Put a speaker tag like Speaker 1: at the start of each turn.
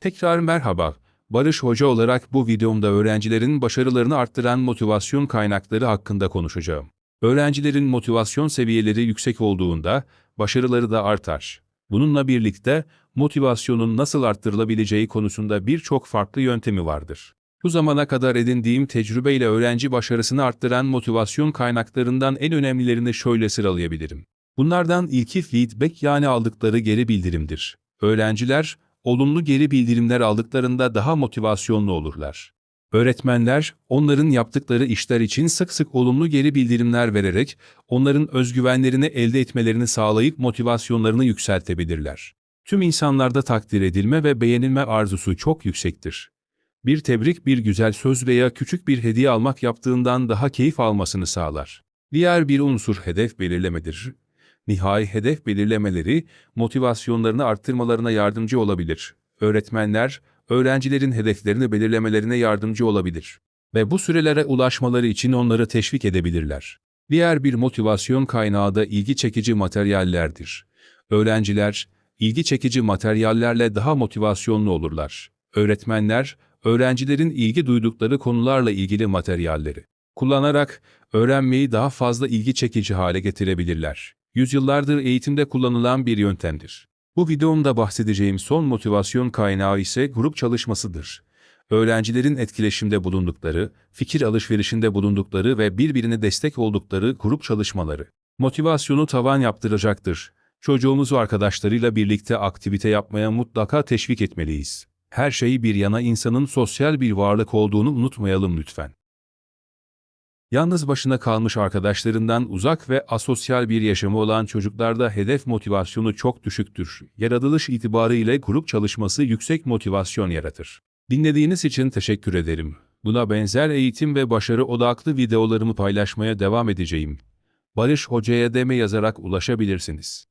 Speaker 1: Tekrar merhaba. Barış Hoca olarak bu videomda öğrencilerin başarılarını arttıran motivasyon kaynakları hakkında konuşacağım. Öğrencilerin motivasyon seviyeleri yüksek olduğunda başarıları da artar. Bununla birlikte motivasyonun nasıl arttırılabileceği konusunda birçok farklı yöntemi vardır. Bu zamana kadar edindiğim tecrübeyle öğrenci başarısını arttıran motivasyon kaynaklarından en önemlilerini şöyle sıralayabilirim. Bunlardan ilki feedback yani aldıkları geri bildirimdir. Öğrenciler, olumlu geri bildirimler aldıklarında daha motivasyonlu olurlar. Öğretmenler, onların yaptıkları işler için sık sık olumlu geri bildirimler vererek, onların özgüvenlerini elde etmelerini sağlayıp motivasyonlarını yükseltebilirler. Tüm insanlarda takdir edilme ve beğenilme arzusu çok yüksektir. Bir tebrik, bir güzel söz veya küçük bir hediye almak yaptığından daha keyif almasını sağlar. Diğer bir unsur hedef belirlemedir. Nihai hedef belirlemeleri, motivasyonlarını arttırmalarına yardımcı olabilir. Öğretmenler, öğrencilerin hedeflerini belirlemelerine yardımcı olabilir ve bu sürelere ulaşmaları için onları teşvik edebilirler. Diğer bir motivasyon kaynağı da ilgi çekici materyallerdir. Öğrenciler, ilgi çekici materyallerle daha motivasyonlu olurlar. Öğretmenler, öğrencilerin ilgi duydukları konularla ilgili materyalleri kullanarak öğrenmeyi daha fazla ilgi çekici hale getirebilirler. Yüzyıllardır eğitimde kullanılan bir yöntemdir. Bu videomda bahsedeceğim son motivasyon kaynağı ise grup çalışmasıdır. Öğrencilerin etkileşimde bulundukları, fikir alışverişinde bulundukları ve birbirine destek oldukları grup çalışmaları. Motivasyonu tavan yaptıracaktır. Çocuğumuzu arkadaşlarıyla birlikte aktivite yapmaya mutlaka teşvik etmeliyiz. Her şeyi bir yana insanın sosyal bir varlık olduğunu unutmayalım lütfen. Yalnız başına kalmış arkadaşlarından uzak ve asosyal bir yaşamı olan çocuklarda hedef motivasyonu çok düşüktür. Yaratılış itibarıyla grup çalışması yüksek motivasyon yaratır. Dinlediğiniz için teşekkür ederim. Buna benzer eğitim ve başarı odaklı videolarımı paylaşmaya devam edeceğim. Barış Hoca'ya deme yazarak ulaşabilirsiniz.